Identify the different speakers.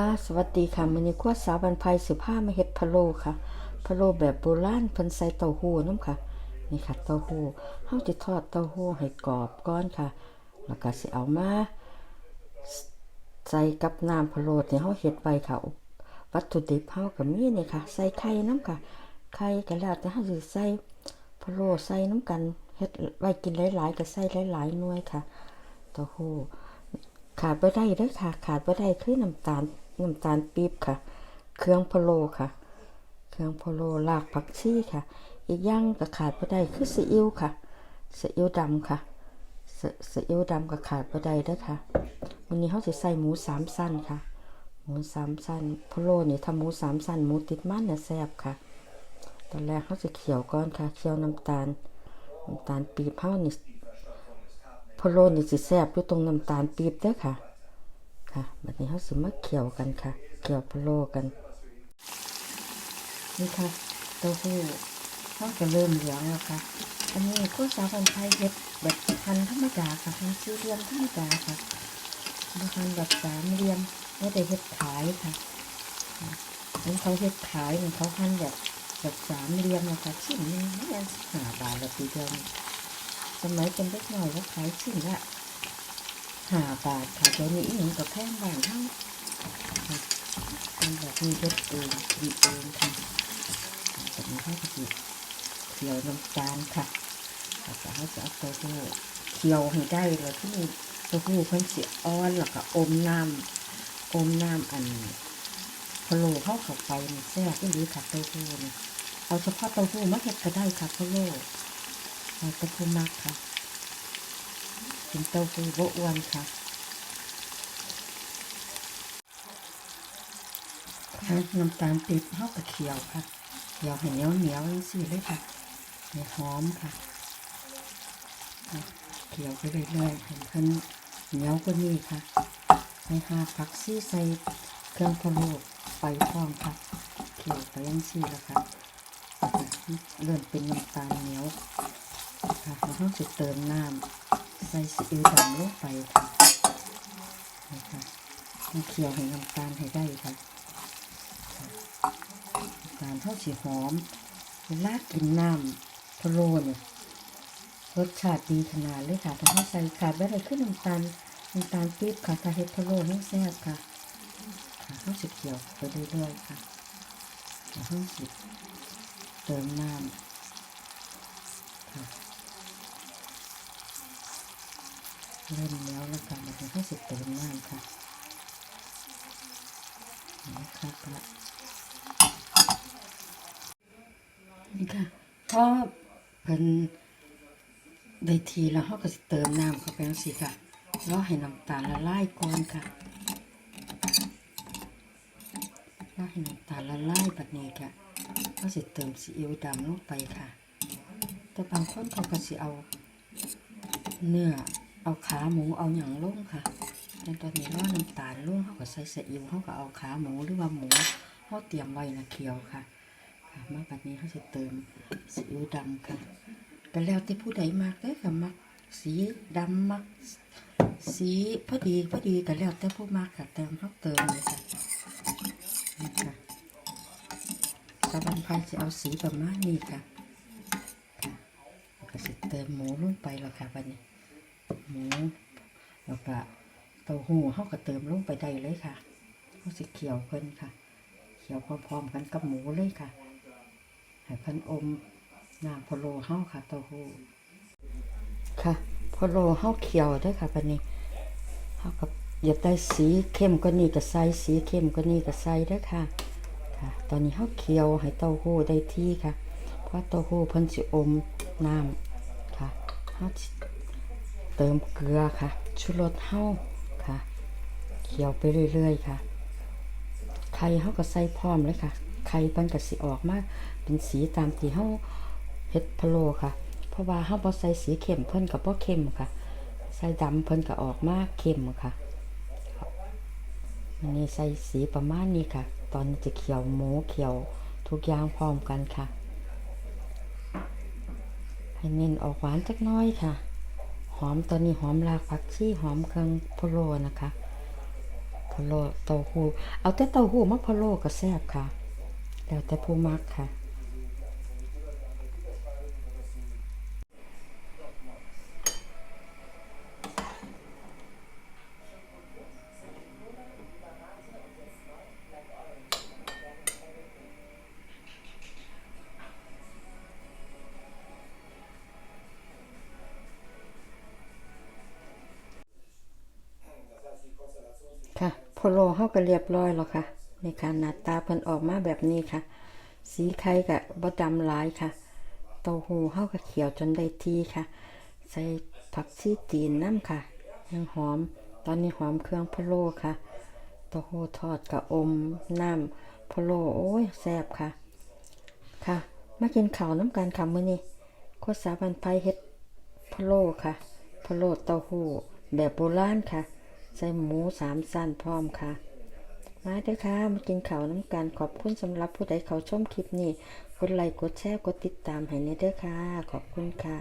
Speaker 1: ค่ะ สวัสดีค่ะมื้อนี้ครัวสาวบันไพสุภามาเฮ็ดพะโล้ค่ะพะโล้แบบโบราณเพิ่นใส่เต้าหู้นำค่ะ นี่ค่ะเต้าหู้เฮาจะทอดเต้าหู้ให้กรอบก่อนค่ะ แล้วก็สิเอามาใส่กับน้ำพะโล้ที่เฮาเฮ็ดไว้ค่ะ วัตถุดิบเฮาก็มีนี่ค่ะ ใส่ไข่น้ำค่ะไข่ก็แล้วแต่เฮาสิใส่พะโล้ใส่น้ำกันเฮ็ดไว้กินหลายๆก็ใส่หลายๆหน่วยค่ะเต้าหู้ขาดบ่ได้เด้อค่ะ ขาดบ่ได้คือน้ำตาล น้ำตาลปี๊บค่ะ เครื่องพะโล้ค่ะ เครื่องพะโล้รากผักชีค่ะ อีกอย่างก็ขาดบ่ได้คือซีอิ๊วค่ะซีอิ๊วดำค่ะซีอิ๊วดำก็ขาดบ่ได้เด้อค่ะวันนี้เฮาสิใส่หมูสามสั้นค่ะ หมูสามสั้นพะโล้นี่ถ้าหมูสามสั้นหมูติดมันน่ะแซ่บค่ะ ตอนแรกเฮาสิเคี่ยวก่อนค่ะเคี่ยวน้ำตาลน้ำตาลปี๊บเฮานี่พะโล้นี่สิแซ่บอยู่ตรงน้ำตาลปี๊บเด้อค่ะ ค่ะบัดนี้เฮาสิมาเคี่ยวกันค่ะเคี่ยวพะโล้กัน นี่ค่ะเต้าหู้เฮาจะเริ่มเหลืองแล้วค่ะ อันนี้ก็สาวพันไทยเฮ็ดแบบพันธรรมดาค่ะพันสี่เหลี่ยมธรรมดาค่ะบ่พันแบบสามเหลี่ยมบ่ได้เฮ็ดขายค่ะอันเขาเฮ็ดขายนี่เขาพันแบบแบบสามเหลี่ยมนะคะชิ้นนึงไม่อันสิบห้าบาทละทีเดียวสมัยเป็นเด็กน้อยก็ขายชิ้นละ หาบาทค่ะเดี๋ยวนี้หยังกับแพงบ้านเท่าเป็นแบบมีเด็ดเองดีเองค่ะแบบนี้เขาจะเคี่ยวน้ำตาลค่ะแล้วก็เขาจะเอาต้าหู้เคี่ยวให้ได้เลยที่นี่เต้าหู้เพิ่นสิอ่อนแล้วก็อมน้ำอมน้ำอันพะโล้เข้าเข้าไปแซ่บที่ดีค่ะเต้าหู้นี่เอาเฉพาะเต้าหู้มาเฮ็ดก็ได้ค่ะพะโล้เต้าหู้มักค่ะ เป็นเต้าหู้โบอ้วนค่ะน้ำตาลปี๊บเฮากระเคี่ยวค่ะเคี่ยวให้เหนียวเหนียวๆจังซี่เลยค่ะให้หอมค่ะเคี่ยวไปเรื่อยๆให้เพิ่นเหนียวกว่านี้ค่ะให้หาผักซี่ใส่เครื่องพะโล้ไปพร้อมค่ะเคี่ยวไปจังซี่แล้วค่ะเริ่มเป็นน้ำตาลเหนียวค่ะแล้วเราจะเติมน้ำ ใส่ซีดำลงไปค่ะนี่ค่ะต้องเคี่ยวให้น้ำตาลให้ได้ค่ะน้ำตาลเท่าสีหอมเวลากินน้ำพะโล้เนี่ยรสชาติดีขนาดเลยค่ะถ้าให้ใส่ขาดไม่ได้ขึ้นน้ำตาลน้ำตาลปี๊บค่ะถ้าเฮ็ดพะโล้ให้แซ่บค่ะค่ะต้องสิเคี่ยวไปเรื่อยๆค่ะแล้วต้องสิเติมน้ำค่ะ เริ่มแล้วแล้วค่ะมันก็สิเติมน้ำค่ะนะครับละนี่ค่ะพอเพิ่นได้ทีแล้วเขาก็สิเติมน้ำเข้าไปจังสิค่ะแล้วให้น้ำตาลละลายก่อนค่ะแล้วให้น้ำตาลละลายแบบนี้ค่ะก็สิเติมซีอิ๊วดำลงไปค่ะ แต่บางคนเขาก็สิเอาเนื้อ เอาขาหมูเอาอย่างลงค่ะในตอนนี้ว่าน้ำตาลลงเขาก็ใส่ซีอิ๊วเขาก็เอาขาหมูหรือว่าหมูเขาเตรียมไว้นะเคียวค่ะค่ะมาแบบนี้เขาจะเติมซีอิ๊วดำค่ะก็แล้วแต่ผู้ใดมากเลยค่ะมักสีดำมักสีพอดีพอดีก็แล้วแต่ผู้มากค่ะเติมเขาเติมเลยค่ะนี่ค่ะตะบันพายจะเอาสีประมาณนี้ค่ะก็สิเติมหมูลงไปแล้วค่ะบัดนี้ หมูแล้วก็เต้าหู้เขาก็เติมลงไปได้เลยค่ะเขาสิเคี่ยวเพิ่นค่ะเคี่ยวพร้อมๆกันกับหมูเลยค่ะให้เพิ่นอมน้ำพะโล้เฮาค่ะเต้าหู้ค่ะพะโล้เฮาเคี่ยวด้อค่ะบัดนี้เฮาก็อยากได้สีเข้มกว่านี้ก็ใส่สีเข้มกว่านี้ก็ใส่ด้อค่ะค่ะ ตอนนี้เฮาเคี่ยวให้เต้าหู้ได้ที่ค่ะ เพราะเต้าหู้เพิ่นสิอมน้ำค่ะเฮา เติมเกลือค่ะชูรสเฮาค่ะ เคี่ยวไปเรื่อยๆค่ะ ไข่เฮาก็ใส่พร้อมเลยค่ะ ไข่เพิ่นก็สิออกมาเป็นสีตามที่เฮาเฮ็ดพะโลค่ะ เพราะว่าเฮาบ่ใส่สีเข้มเพิ่นก็บ่เข้มค่ะ ใส่ดำเพิ่นก็ออกมาเข้มค่ะอันนี้ใส่สีประมาณนี้ค่ะ ตอนนี้จะเคี่ยวหมูเคี่ยวทุกอย่างพร้อมกันค่ะ ให้เน้นออกหวานจักน้อยค่ะ หอมตอนนี้หอมรากผักชีหอมเครื่องพะโล้นะคะพะโล้เต้าหู้เอาแต่เต้าหู้มาพะโล้ก็แซ่บค่ะ แล้วแต่ผู้มักค่ะ โลเฮาก็เรียบร้อยแล้วค่ะในการหน้าตาเพิ่นออกมาแบบนี้ค่ะ สีไข่ก็บ่ดำหลายค่ะเต้าหู้เฮาก็เขียวจนได้ที่ค่ะ ใส่ผักชีจีนน้ำค่ะยังหอม ตอนนี้หอมเครื่องพะโล้ค่ะเต้าหู้ทอดกับอมน้ำพะโล้โอ้ยแซ่บค่ะ ค่ะมากินข้าวน้ำกันค่ะมื้อนี้โคสาบันไพเฮ็ดพะโล้ค่ะพะโล้เต้าหู้แบบโบราณค่ะ ใส่หมูสามสั้นพร้อมค่ะ มาเด้อค่ะ มากินข้าวน้ำกันขอบคุณสำหรับผู้ใดเขาชมคลิปนี้ กดไลค์กดแชร์กดติดตามให้เนเด้อค่ะ ขอบคุณค่ะ